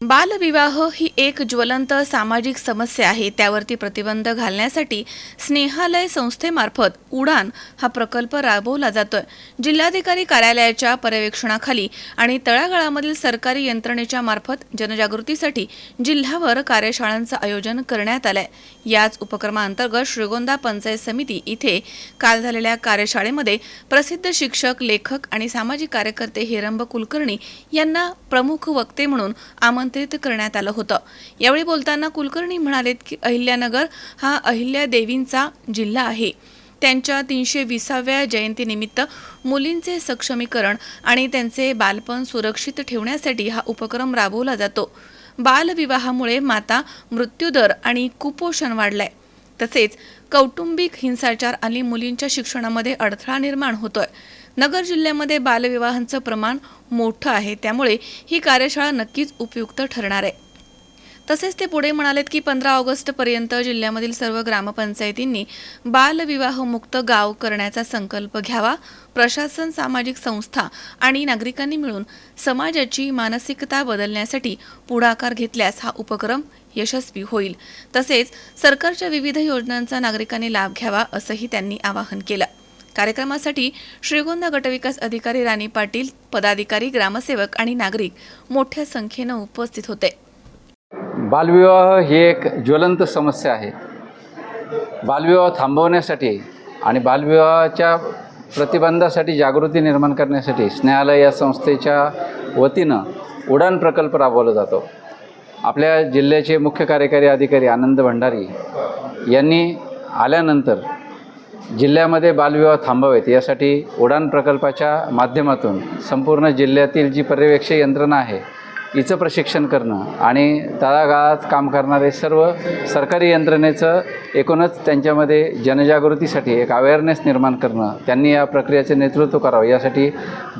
बालविवाह ही एक ज्वलंत सामाजिक समस्या आहे. त्यावरती प्रतिबंध घालण्यासाठी स्नेहालय संस्थेमार्फत उडान हा प्रकल्प राबवला जातोय. जिल्हाधिकारी कार्यालयाच्या पर्यवेक्षणाखाली आणि तळागाळामधील सरकारी यंत्रणेच्या मार्फत जनजागृतीसाठी जिल्हाभर कार्यशाळांचं आयोजन करण्यात आलंय. याच उपक्रमाअंतर्गत श्रीगोंदा पंचायत समिती इथे काल झालेल्या कार्यशाळेमध्ये प्रसिद्ध शिक्षक लेखक आणि सामाजिक कार्यकर्ते हेरंब कुलकर्णी यांना प्रमुख वक्ते म्हणून आमंत्रित करण्यात आलं होतं. यावेळी बोलताना कुलकर्णी म्हणालेत की अहिल्यानगर हा अहिल्या देवींचा जिल्हा आहे. त्यांच्या तीनशे विसाव्या जयंतीनिमित्त मुलींचे सक्षमीकरण आणि त्यांचे बालपण सुरक्षित ठेवण्यासाठी हा उपक्रम राबवला जातो. बालविवाहामुळे माता मृत्यूदर आणि कुपोषण वाढलाय. तसेच कौटुंबिक हिंसाचार आणि मुलींच्या शिक्षणामध्ये अडथळा निर्माण होतोय. नगर जिल्ह्यामध्ये बालविवाहांचं प्रमाण मोठं आहे. त्यामुळे ही कार्यशाळा नक्कीच उपयुक्त ठरणार आहे. तसेच ते पुढे म्हणालेत की पंधरा ऑगस्टपर्यंत जिल्ह्यामधील सर्व ग्रामपंचायतींनी बालविवाहमुक्त गाव करण्याचा संकल्प घ्यावा. प्रशासन सामाजिक संस्था आणि नागरिकांनी मिळून समाजाची मानसिकता बदलण्यासाठी पुढाकार घेतल्यास हा उपक्रम यशस्वी होईल. तसेच सरकारच्या विविध योजनांचा नागरिकांनी लाभ घ्यावा असंही त्यांनी आवाहन केलं. कार्यक्रमासाठी श्रीगोंदा गटविकास अधिकारी राणी पाटील पदाधिकारी ग्रामसेवक आणि नागरिक मोठ्या संख्येनं उपस्थित होते. बालविवाह ही एक ज्वलंत समस्या आहे. बालविवाह थांबवण्यासाठी आणि बालविवाहाच्या प्रतिबंधासाठी जागृती निर्माण करण्यासाठी स्नेहालय या संस्थेच्या वतीनं उडान प्रकल्प राबवला जातो. आपल्या जिल्ह्याचे मुख्य कार्यकारी अधिकारी आनंद भंडारी यांनी आल्यानंतर जिल्ह्यामध्ये बालविवाह थांबावेत. यासाठी उडान प्रकल्पाच्या माध्यमातून संपूर्ण जिल्ह्यातील जी पर्यवेक्षक यंत्रणा आहे हिचं प्रशिक्षण करणं आणि तळागाळात काम करणारे सर्व सरकारी यंत्रणेचं एकूणच त्यांच्यामध्ये जनजागृतीसाठी एक अवेअरनेस निर्माण करणं त्यांनी या प्रक्रियेचे नेतृत्व करावं. यासाठी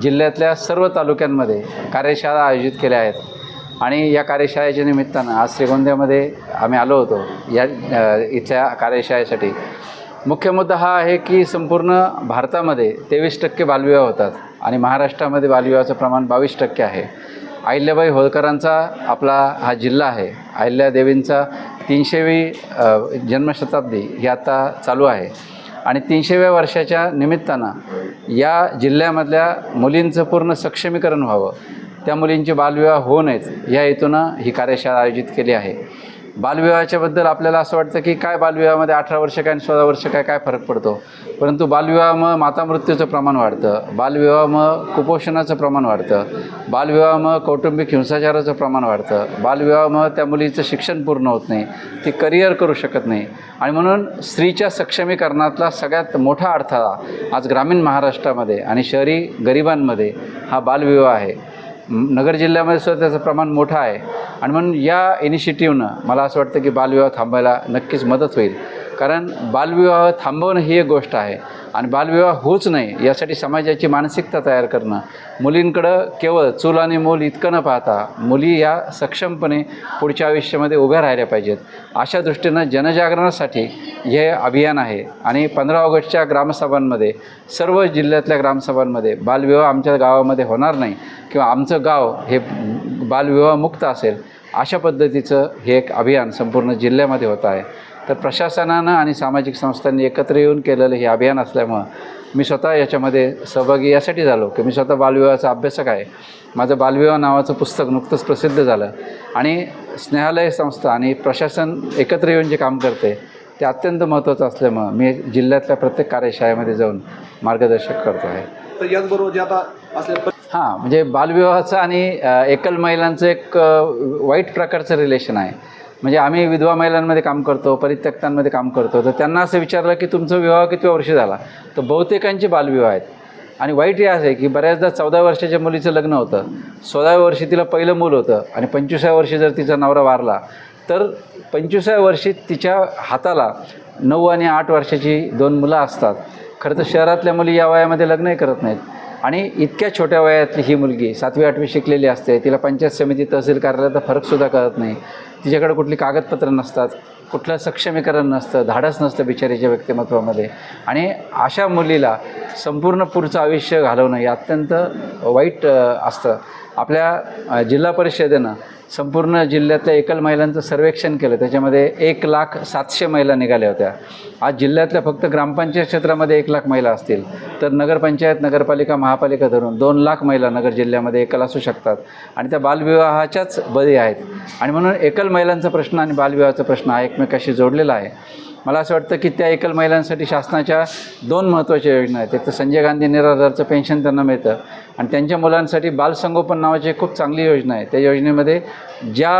जिल्ह्यातल्या सर्व तालुक्यांमध्ये कार्यशाळा आयोजित केल्या आहेत. आणि या कार्यशाळेच्या निमित्तानं आज श्रीगोंद्यामध्ये आम्ही आलो होतो. या इथल्या कार्यशाळेसाठी. मुख्य मुद्दा हा आहे की संपूर्ण भारतामध्ये तेवीस टक्के बालविवाह होतात आणि महाराष्ट्रामध्ये बालविवाहाचं प्रमाण बावीस टक्के आहे. अहिल्याबाई होळकरांचा आपला हा जिल्हा आहे. अहिल्यादेवींचा तीनशेवी जन्मशताब्दी ही आता चालू आहे. आणि तीनशेव्या वर्षाच्या निमित्तानं या जिल्ह्यामधल्या मुलींचं पूर्ण सक्षमीकरण व्हावं. त्या मुलींचे बालविवाह होऊ नयेत. या हेतूनं ही कार्यशाळा आयोजित केली आहे. बालविवाहाच्या बद्दल आपल्याला असं वाटतं की काय बालविवाहामध्ये अठरा वर्ष काय आणि सोळा वर्ष काय काय फरक पडतो? परंतु बालविवाहामुळं मातामृत्यूचं प्रमाण वाढतं. बालविवाहामुळं कुपोषणाचं प्रमाण वाढतं. बालविवाहामुळं कौटुंबिक हिंसाचाराचं प्रमाण वाढतं. बालविवाहामुळं त्या मुलीचं शिक्षण पूर्ण होत नाही. ती करिअर करू शकत नाही. आणि म्हणून स्त्रीच्या सक्षमीकरणातला सगळ्यात मोठा अडथळा आज ग्रामीण महाराष्ट्रामध्ये आणि शहरी गरिबांमध्ये हा बालविवाह आहे. नगर जिल्ह्यामध्ये सुद्धा त्याचं प्रमाण मोठं आहे. आणि म्हणून या इनिशिएटिव्हनं मला असं वाटतं की बालविवाह थांबायला नक्कीच मदत होईल. कारण बालविवाह थांबवणं ही एक गोष्ट आहे आणि बालविवाह होऊच नाही यासाठी समाजाची मानसिकता तयार करणं. मुलींकडं केवळ चूल आणि मूल इतकं न पाहता मुली या सक्षमपणे पुढच्या आयुष्यामध्ये उभ्या राहिल्या पाहिजेत. अशा दृष्टीनं जनजागरणासाठी हे अभियान आहे आणि पंधरा ऑगस्टच्या ग्रामसभांमध्ये सर्व जिल्ह्यातल्या ग्रामसभांमध्ये बालविवाह आमच्या गावामध्ये होणार नाही किंवा आमचं गाव हे बालविवाहमुक्त असेल अशा पद्धतीचं हे एक अभियान संपूर्ण जिल्ह्यामध्ये होत आहे. तर प्रशासनानं आणि सामाजिक संस्थांनी एकत्र येऊन केलेलं हे अभियान असल्यामुळं मी स्वतः याच्यामध्ये सहभागी यासाठी झालो की मी स्वतः बालविवाहाचा अभ्यासक आहे. माझं बालविवाह नावाचं पुस्तक नुकतंच प्रसिद्ध झालं. आणि स्नेहालय संस्था आणि प्रशासन एकत्र येऊन जे काम करते ते अत्यंत महत्त्वाचं असल्यामुळं मी जिल्ह्यातल्या प्रत्येक कार्यशाळेमध्ये जाऊन मार्गदर्शक करतो आहे. तर याचबरोबर जे आता असल्या हां म्हणजे बालविवाहाचं आणि एकल महिलांचं एक वाईट प्रकारचं रिलेशन आहे. म्हणजे आम्ही विधवा महिलांमध्ये काम करतो परित्यक्तांमध्ये काम करतो. तर त्यांना असं विचारलं की तुमचा विवाह किती वर्ष झाला? तर बहुतेकांचे बालविवाह आहेत. आणि वाईट हे असं आहे की बऱ्याचदा चौदा वर्षाच्या मुलीचं लग्न होतं सोळाव्या वर्षी तिला पहिलं मूल होतं आणि पंचवीसाव्या वर्षी जर तिचा नवरा वारला तर पंचवीसाव्या वर्षी तिच्या हाताला नऊ आणि आठ वर्षाची दोन मुलं असतात. खरं तर शहरातल्या मुली या वयामध्ये लग्नही करत नाहीत. आणि इतक्या छोट्या वयातली ही मुलगी सातवी आठवी शिकलेली असते तिला पंचायत समिती तहसील कार्यालयाचा फरकसुद्धा कळत नाही. तिच्याकडे कुठली कागदपत्रं नसतात कुठलं सक्षमीकरण नसतं धाडस नसतं बिचारीच्या व्यक्तिमत्वामध्ये. आणि अशा मुलीला संपूर्ण पुढचं आयुष्य घालवणं हे अत्यंत वाईट असतं. आपल्या जिल्हा परिषदेनं संपूर्ण जिल्ह्यातल्या एकल महिलांचं सर्वेक्षण केलं. त्याच्यामध्ये एक लाख सातशे महिला निघाल्या होत्या. आज जिल्ह्यातल्या फक्त ग्रामपंचायत क्षेत्रामध्ये एक लाख महिला असतील. तर नगरपंचायत नगरपालिका महापालिका धरून दोन लाख महिला नगर जिल्ह्यामध्ये एकल असू शकतात. आणि त्या बालविवाहाच्याच बळी आहेत. आणि म्हणून एकल महिलांचा प्रश्न आणि बालविवाहाचा प्रश्न हा एकमेकाशी जोडलेला आहे. मला असं वाटतं की त्या एकल महिलांसाठी शासनाच्या दोन महत्त्वाच्या योजना आहेत. एक तर संजय गांधी निराधारचं पेन्शन त्यांना मिळतं आणि त्यांच्या मुलांसाठी बालसंगोपन नावाची खूप चांगली योजना आहे. त्या योजनेमध्ये ज्या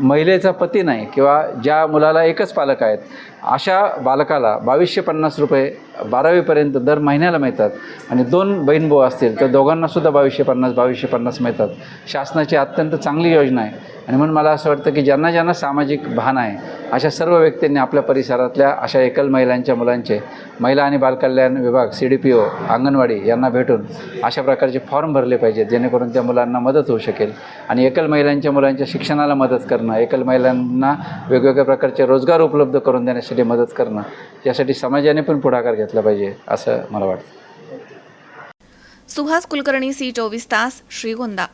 महिलेचा पती नाही किंवा ज्या मुलाला एकच पालक आहेत अशा बालकाला बावीसशे पन्नास रुपये बारावीपर्यंत दर महिन्याला मिळतात आणि दोन बहीण भाऊ असतील तर दोघांनासुद्धा बावीसशे पन्नास बावीसशे पन्नास मिळतात. शासनाची अत्यंत चांगली योजना आहे. आणि म्हणून मला असं वाटतं की ज्यांना ज्यांना सामाजिक भान आहे अशा सर्व व्यक्तींनी आपल्या परिसरातल्या अशा एकल महिलांच्या मुलांचे महिला आणि बालकल्याण विभाग C D P O anganwadi यांना भेटून अशा प्रकारचे फॉर्म भरले पाहिजेत जेणेकरून त्या मुलांना मदत होऊ शकेल. आणि एकल महिलांच्या मुलांच्या शिक्षणाला मदत करणं एकल महिलांना वेगवेगळ्या प्रकारचे रोजगार उपलब्ध करून देण्यासाठी मदत करणं यासाठी समाजाने पण पुढाकार घेतला पाहिजे असं मला वाटतं. सुहास कुलकर्णी सी चोवीस तास श्रीगोंदा.